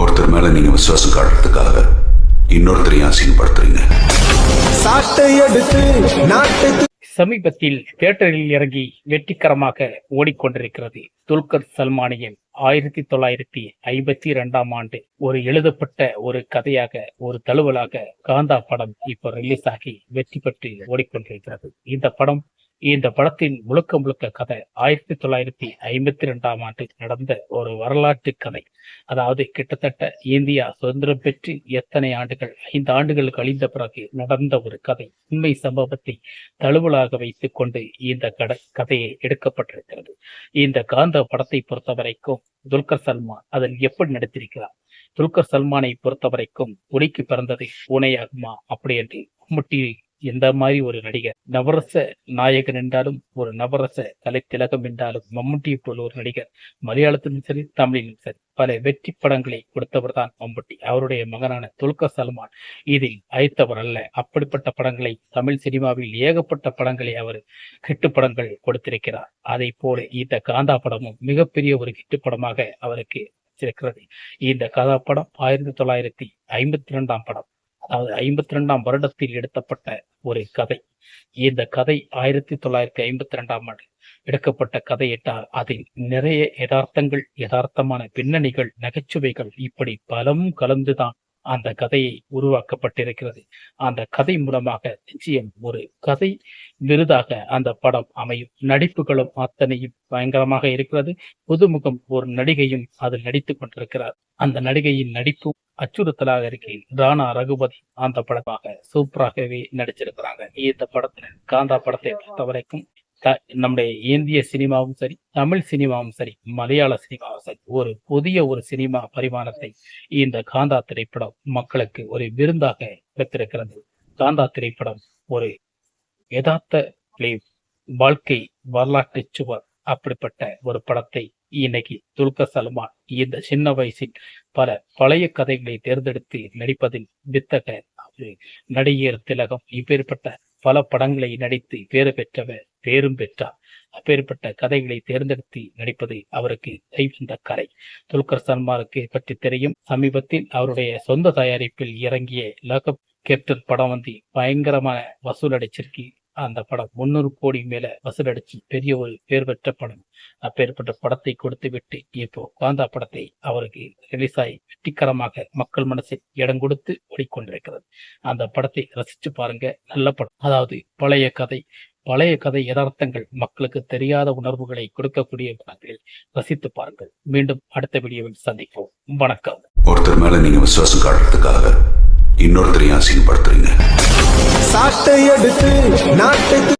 ஒருத்தர் மேல நீங்க விசுவாசம் காட்டுறதுக்காக இன்னொருத்தரையும் அசிங்கப்படுத்துறீங்க. சமீபத்தில் தியேட்டரில் இறங்கி வெற்றிகரமாக ஓடிக்கொண்டிருக்கிறது துல்கர் சல்மானியின் ஆயிரத்தி தொள்ளாயிரத்தி ஐம்பத்தி இரண்டாம் ஆண்டு ஒரு எழுதப்பட்ட ஒரு கதையாக ஒரு தழுவலாக காந்தா படம் இப்போ ரிலீஸ் ஆகி வெற்றி பெற்று ஓடிக்கொண்டிருக்கிறது. இந்த படம் இந்த படத்தின் முழுக்க முழுக்க கதை ஆயிரத்தி தொள்ளாயிரத்தி ஐம்பத்தி இரண்டாம் ஆண்டு நடந்த ஒரு வரலாற்று கதை. அதாவது கிட்டத்தட்ட இந்தியா சுதந்திரம் பெற்று எத்தனை ஆண்டுகள் ஐந்து ஆண்டுகள் கழிந்த பிறகு நடந்த ஒரு கதை. உண்மை சம்பவத்தை தழுவலாக வைத்துக் கொண்டு இந்த கட கதையை எடுக்கப்பட்டிருக்கிறது. இந்த காந்த படத்தை பொறுத்த வரைக்கும் துல்கர் சல்மான் அதில் எப்படி நடித்திருக்கிறார்? துல்கர் சல்மானை பொறுத்த வரைக்கும் உனிக்கு பிறந்தது உனையாகுமா அப்படி என்று மம்முட்டி எந்த மாதிரி ஒரு நடிகர்? நவரச நாயகன் என்றாலும் ஒரு நவரச கலை திலகம் என்றாலும் மம்முட்டியை போல் ஒரு நடிகர். மலையாளத்திலும் சரி தமிழிலும் சரி பல வெற்றி படங்களை கொடுத்தவர் தான் மம்முட்டி. அவருடைய மகனான துல்கர் சல்மான். இதில் அழைத்தவர் அல்ல. அப்படிப்பட்ட படங்களை தமிழ் சினிமாவில் ஏகப்பட்ட படங்களை அவர் ஹிட்டு படங்கள் கொடுத்திருக்கிறார். அதை போல இந்த காந்தா படமும் மிகப்பெரிய ஒரு ஹிட்டு படமாக அவருக்கு இருக்கிறது இந்த கதா படம் ஆயிரத்தி தொள்ளாயிரத்தி ஐம்பத்தி இரண்டாம் படம். அதாவது ஐம்பத்தி ரெண்டாம் வருடத்தில் எடுத்தப்பட்ட ஒரு கதை. இந்த கதை ஆயிரத்தி தொள்ளாயிரத்தி ஐம்பத்தி ரெண்டாம் ஆண்டு எடுக்கப்பட்ட கதை என்றால் அதில் நிறைய யதார்த்தங்கள் யதார்த்தமான பின்னணிகள் நகைச்சுவைகள் இப்படி பலம் கலந்துதான் அந்த கதையை உருவாக்கப்பட்டிருக்கிறது. அந்த கதை மூலமாக நிச்சயம் ஒரு கதை விருதாக அந்த படம் அமையும். நடிப்புகளும் அத்தனையும் பயங்கரமாக இருக்கிறது. புதுமுகம் ஒரு நடிகையும் அதில் நடித்துக் கொண்டிருக்கிறார். அந்த நடிகையின் நடிப்பு அச்சுறுத்தலாக இருக்கு ராணா ரகுபதி அந்த படமாக சூப்பராகவே நடிச்சிருக்கிறாங்க இந்த படத்தில் காந்தா படத்தை பொறுத்த வரைக்கும் நம்முடைய இந்திய சினிமாவும் சரி தமிழ் சினிமாவும் சரி மலையாள சினிமாவும் சரி ஒரு புதிய ஒரு சினிமா பரிமாணத்தை இந்த காந்தா திரைப்படம் மக்களுக்கு ஒரு விருந்தாக பெற்றிருக்கிறது. காந்தா திரைப்படம் ஒரு யதார்த்த வாழ்க்கை வரலாற்று சுவர் அப்படிப்பட்ட ஒரு படத்தை இன்னைக்கு துல்கர் சல்மான் இந்த சின்ன வயசில் பல பழைய கதைகளை தேர்ந்தெடுத்து நடிப்பதில் வித்தக நடிகர் திலகம் இப்பேற்பட்ட பல படங்களை நடித்து பேறு பெற்றவர் பேரும் பெற்றார் அப்பேற்பட்ட கதைகளை தேர்ந்தெடுத்து நடிப்பது அவருக்கு கைவந்த கரை துல்கர் சல்மானுக்கு பற்றி தெரியும். சமீபத்தில் அவருடைய சொந்த தயாரிப்பில் இறங்கிய லகப் கேப்டன் படம் வந்து பயங்கரமான வசூல் அடிச்சிருக்கு அந்த படம் முன்னூறு கோடி மேல வசூல் அடிச்சு பெரிய ஒரு பேர் பெற்ற படம். அப்பேற்பட்ட படத்தை கொடுத்து விட்டு இப்போ காந்தா படத்தை அவருக்கு ரிலீஸ் ஆகி வெற்றிகரமாக மக்கள் மனசில் இடம் கொடுத்து ஓடிக்கொண்டிருக்கிறது. அந்த படத்தை ரசிச்சு பாருங்க. நல்ல படம். அதாவது பழைய கதை. பழைய கதை யதார்த்தங்கள் மக்களுக்கு தெரியாத உணர்வுகளை கொடுக்கக்கூடிய படங்களில் ரசித்து பாருங்கள். மீண்டும் அடுத்த வீடியோவில் சந்திப்போம். வணக்கம். ஒருத்தர் மேல நீங்க விசுவாசம் காட்டுறதுக்காக இன்னொருத்தரையும் அசிங்கப்படுத்துறீங்க. சாட்டை எடுத்து நாட்டுக்கு